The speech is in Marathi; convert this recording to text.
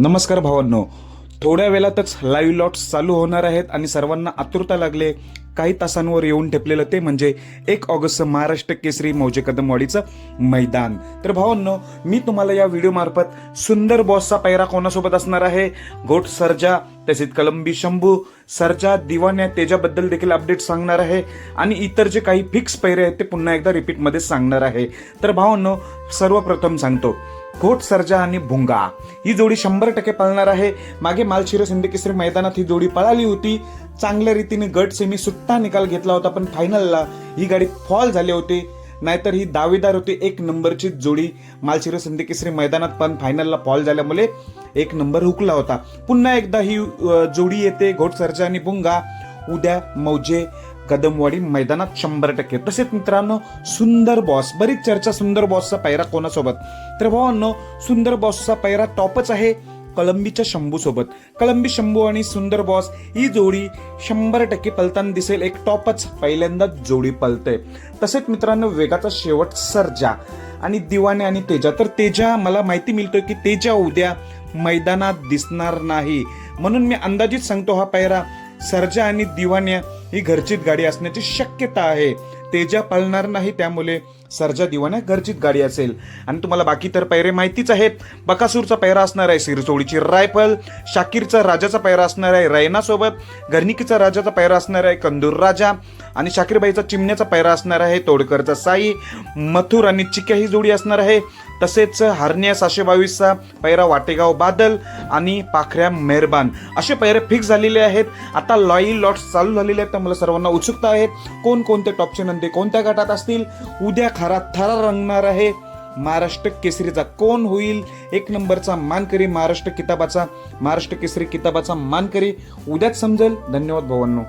नमस्कार भावांनो. थोड्या वेळातच लाईव्ह लॉट्स चालू होणार आहेत आणि सर्वांना आतुरता लागले काही तासांवर येऊन ठेपलेलं ते म्हणजे एक ऑगस्ट महाराष्ट्र केसरी मौजे कदमवाडीचं मैदान. तर भावांनो मी तुम्हाला या व्हिडिओ मार्फत सुंदर बॉसचा पैरा कोणासोबत असणार आहे? घोट सर्जा तसेच कलंबी शंभू सर्जा दिवाण्या तेजाबद्दल देखील अपडेट सांगणार आहे. आणि इतर जे काही फिक्स पैरे आहेत ते पुन्हा एकदा रिपीटमध्ये सांगणार आहे. तर भावांनो सर्वप्रथम सांगतो घोट सर्जा आणि भुंगा ही जोडी शंभर टक्के पळणार आहे. मागे मालशिरो सिंधकेसरी मैदानात ही जोडी पळाली होती. चांगल्या रीतीने गट सेमी सुट्टा निकाल घेतला होता पण फायनलला ही गाडी फॉल झाली होती. नाहीतर ही दावेदार होती एक नंबरची जोडी. मालशिरो सिंधकेसरी मैदानात पण फायनलला फॉल झाल्यामुळे एक नंबर हुकला होता. पुन्हा एकदा ही जोडी येते घोटसरचा आणि भुंगा उद्या मौजे कदमवाडी मैदानात शंभर टक्के. तसेच मित्रांनो सुंदर बॉस बरीच चर्चा सुंदर बॉसचा पैरा कोणासोबत? तर भावांनो सुंदर बॉसचा पैरा टॉपच आहे. कलंबीच्या शंभू सोबत. कलंबी शंभू आणि सुंदर बॉस ही जोडी शंभर टक्के पलताना दिसेल एक टॉपच पहिल्यांदाच जोडी पलते तसेच मित्रांनो वेगाचा शेवट सर्जा आणि दिवाने आणि तेजा. तर तेजा मला माहिती मिळतोय की तेजा उद्या मैदानात दिसणार नाही. म्हणून मी अंदाजित सांगतो हा पायरा सर्जा आणि दिवान्या ही घरचीच गाडी असण्याची शक्यता आहे. तेजा पळणार नाही त्यामुळे सर्जा दिवाने घरचीच गाडी असेल. आणि तुम्हाला बाकी तर पैरे माहितीच आहेत. बकासूरचा पैरा असणार आहे सिरसोडीची रायफल शाकीरचा राजाचा पैरा असणार आहे रैनासोबत घरनिकीचा राजाचा पैरा असणार आहे कंदूर राजा आणि शाकीरबाईचा चिमण्याचा पैरा असणार आहे तोडकरचा साई मथुर आणि चिक्या ही जोडी असणार आहे. तसेच हरण्या सहाशे बावीसचा पैरा वाटेगाव बादल आणि पाखऱ्या मेहरबान. असे पैरे फिक्स झालेले आहेत. आता लॉई लॉट्स चालू झालेले आहेत. तर मला सर्वांना उत्सुकता आहे. कोणकोणते टॉपचे नंदे कोणत्या गटात असतील? उद्या खरा थरा रंगणार आहे. महाराष्ट्र केसरीचा कोण होईल? एक नंबरचा मानकरी महाराष्ट्र किताबाचा महाराष्ट्र केसरी किताबाचा मानकरी. उद्याच समजेल. धन्यवाद भावांनो.